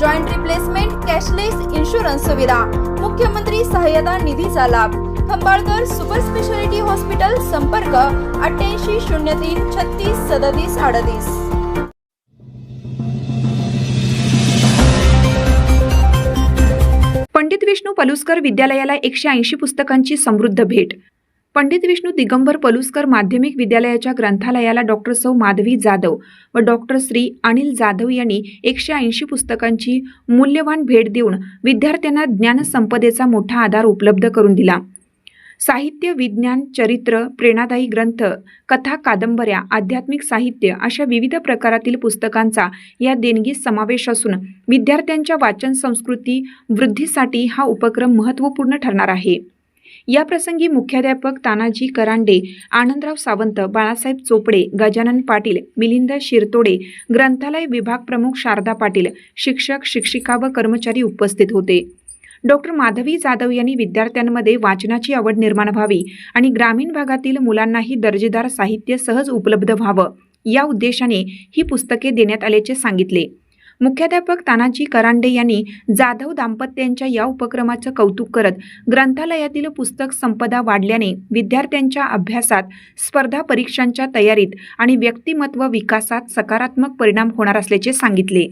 joint replacement cashless insurance सुविधा मुख्यमंत्री सहाय्यता निधीचा लाभ. खंबाळकर सुपर स्पेशालिटी हॉस्पिटल संपर्क अठ्ठ्याऐंशी शून्य तीन छत्तीस सदतीस अडतीस. पंडित विष्णू पलुस्कर विद्यालयाला एकशे ऐंशी पुस्तकांची समृद्ध भेट. पंडित विष्णू दिगंबर पलुस्कर माध्यमिक विद्यालयाच्या ग्रंथालयाला डॉक्टर सौ माधवी जाधव व डॉक्टर श्री अनिल जाधव यांनी एकशे ऐंशी पुस्तकांची मूल्यवान भेट देऊन विद्यार्थ्यांना ज्ञानसंपदेचा मोठा आधार उपलब्ध करून दिला. साहित्य विज्ञान चरित्र प्रेरणादायी ग्रंथ कथा कादंबऱ्या आध्यात्मिक साहित्य अशा विविध प्रकारातील पुस्तकांचा या देणगीत समावेश असून विद्यार्थ्यांच्या वाचन संस्कृती वृद्धीसाठी हा उपक्रम महत्त्वपूर्ण ठरणार आहे. या प्रसंगी मुख्याध्यापक तानाजी करांडे आनंदराव सावंत बाळासाहेब चोपडे गजानन पाटील मिलिंद शिरतोडे ग्रंथालय विभाग प्रमुख शारदा पाटील शिक्षक शिक्षिका व कर्मचारी उपस्थित होते. डॉक्टर माधवी जाधव यांनी विद्यार्थ्यांमध्ये वाचनाची आवड निर्माण व्हावी आणि ग्रामीण भागातील मुलांनाही दर्जेदार साहित्य सहज उपलब्ध व्हावं या उद्देशाने ही पुस्तके देण्यात आल्याचे सांगितले. मुख्याध्यापक तानाजी करांडे यांनी जाधव दाम्पत्यांच्या या उपक्रमाचं कौतुक करत ग्रंथालयातील पुस्तक संपदा वाढल्याने विद्यार्थ्यांच्या अभ्यासात स्पर्धा परीक्षांच्या तयारीत आणि व्यक्तिमत्व विकासात सकारात्मक परिणाम होणार असल्याचे सांगितले.